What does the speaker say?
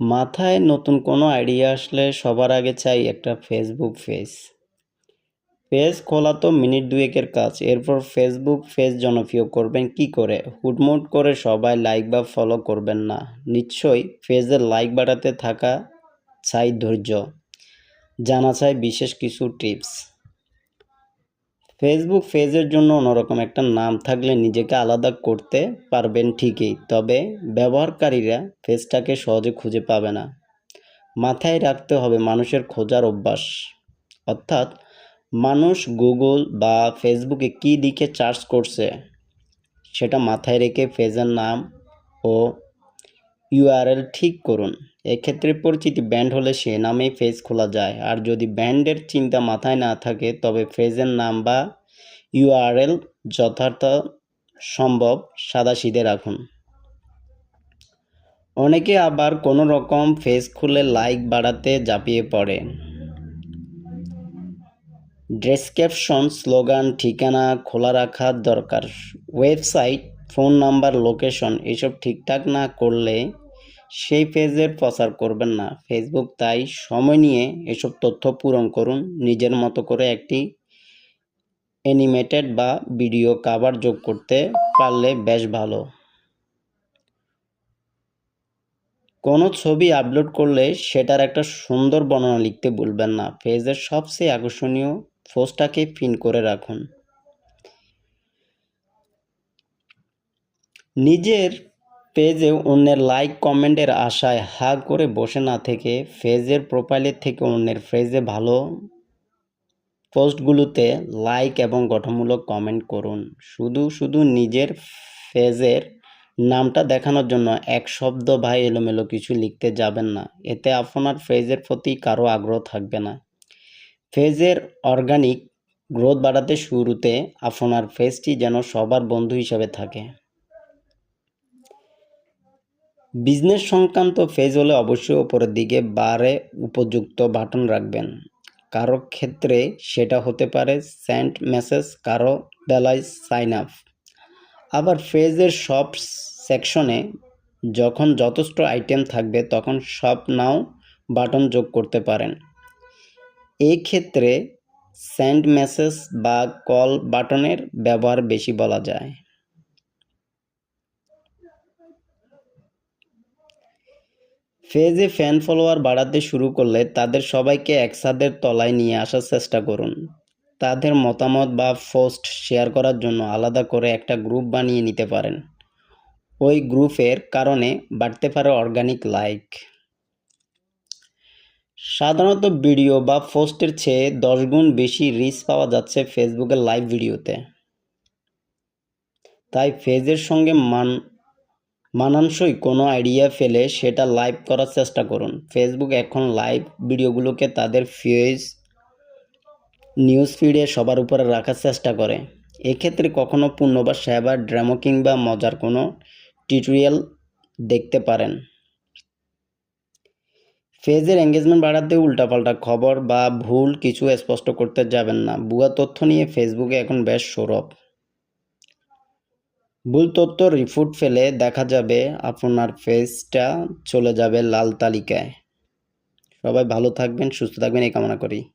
মাথায় নতুন কোনো আইডিয়া আসলে সবার আগে চাই একটা ফেসবুক পেজ পেজ খোলা তো মিনিট দুয়েকের কাজ, এরপর ফেসবুক পেজ জনপ্রিয় করবেন কি করে? হুটমুট করে সবাই লাইক বা ফলো করবেন না। নিশ্চয়ই পেজের লাইক বাড়াতে থাকা চাই ধৈর্য। জানা চাই বিশেষ কিছু টিপস ফেসবুক পেজের জন্য অন্যরকম একটা নাম থাকলে নিজেকে আলাদা করতে পারবেন ঠিকই, তবে ব্যবহারকারীরা পেজটাকে সহজে খুঁজে পাবে না। মাথায় রাখতে হবে মানুষের খোঁজার অভ্যাস। অর্থাৎ মানুষ গুগল বা ফেসবুকে কী দিকে সার্চ করছে, সেটা মাথায় রেখে পেজের নাম ও ইউআরএল ঠিক করুন। এক্ষেত্রে পরিচিতি ব্যান্ড হলে সে নামেই ফেজ খোলা যায়। আর যদি ব্যান্ডের চিন্তা মাথায় না থাকে, তবে পেজের নাম বা ইউআরএল যথার্থ সম্ভব সাদাসিধে রাখুন। অনেকে আবার কোনো রকম ফেজ খুলে লাইক বাড়াতে ঝাঁপিয়ে পড়ে। ডেসক্রিপশন, স্লোগান, ঠিকানা খোলা রাখা দরকার। ওয়েবসাইট, ফোন নাম্বার, লোকেশন, এসব ঠিকঠাক না করলে সেই পেজের প্রচার করবেন না। ফেসবুক তাই সময় নিয়ে এসব তথ্য পূরণ করুন। নিজের মতো করে একটি অ্যানিমেটেড বা ভিডিও কাভার যোগ করতে পারলে বেশ ভালো। কোনো ছবি আপলোড করলে সেটার একটা সুন্দর বর্ণনা লিখতে ভুলবেন না। পেজের সবচেয়ে আকর্ষণীয় পোস্টটাকে পিন করে রাখুন। নিজের পেজে অন্যের লাইক কমেন্টের আশায় হা করে বসে না থেকে ফেজের প্রোফাইলের থেকে অন্যের পেজে ভালো পোস্টগুলোতে লাইক এবং গঠনমূলক কমেন্ট করুন। শুধু শুধু নিজের ফেজের নামটা দেখানোর জন্য এক শব্দ ভাই এলোমেলো কিছু লিখতে যাবেন না। এতে আপনার পেজের প্রতি কারও আগ্রহ থাকবে না। ফেজের অর্গানিক গ্রোথ বাড়াতে শুরুতে আপনার ফেজটি যেন সবার বন্ধু হিসাবে থাকে। বিজনেস সংক্রান্ত পেজ হলে অবশ্যই ওপরের দিকে বারে উপযুক্ত বাটন রাখবেন। কারও ক্ষেত্রে সেটা হতে পারে সেন্ট মেসেজ কারও বেলায় সাইন আপ আবার পেজের সব সেকশনে যখন যথেষ্ট আইটেম থাকবে, তখন সব নাও বাটন যোগ করতে পারেন। এই ক্ষেত্রে সেন্ড মেসেজ বা কল বাটনের ব্যবহার বেশি বলা যায়। পেজে ফ্যান ফলোয়ার বাড়াতে শুরু করলে তাদের সবাইকে একসাথে তলায় নিয়ে আসার চেষ্টা করুন। তাদের মতামত বা পোস্ট শেয়ার করার জন্য আলাদা করে একটা গ্রুপ বানিয়ে নিতে পারেন। ওই গ্রুপের কারণে বাড়তে পারে অর্গানিক লাইক। সাধারণত ভিডিও বা পোস্টের চেয়ে দশ গুণ বেশি রিচ পাওয়া যাচ্ছে ফেসবুকের লাইভ ভিডিওতে। তাই ফেজের সঙ্গে মান মানানসই কোনো আইডিয়া ফেলে সেটা লাইভ করার চেষ্টা করুন। ফেসবুক এখন লাইভ ভিডিওগুলোকে তাদের ফেজ নিউজ ফিডে সবার উপরে রাখার চেষ্টা করে। এক্ষেত্রে কখনও পূর্ণ বা সেবা ড্রামো কিংবা মজার কোনো টিউটোরিয়াল দেখতে পারেন। পেজের এঙ্গেজমেন্ট বাড়াতে উল্টাপাল্টা খবর বা ভুল কিছু স্পষ্ট করতে যাবেন না। বুয়া তথ্য নিয়ে ফেসবুকে এখন বেশ সৌরভ ভুল তথ্য রিপোর্ট ফেলে দেখা যাবে আপনার ফেসটা চলে যাবে লাল তালিকায়। সবাই ভালো থাকবেন, সুস্থ থাকবেন, এই কামনা করি।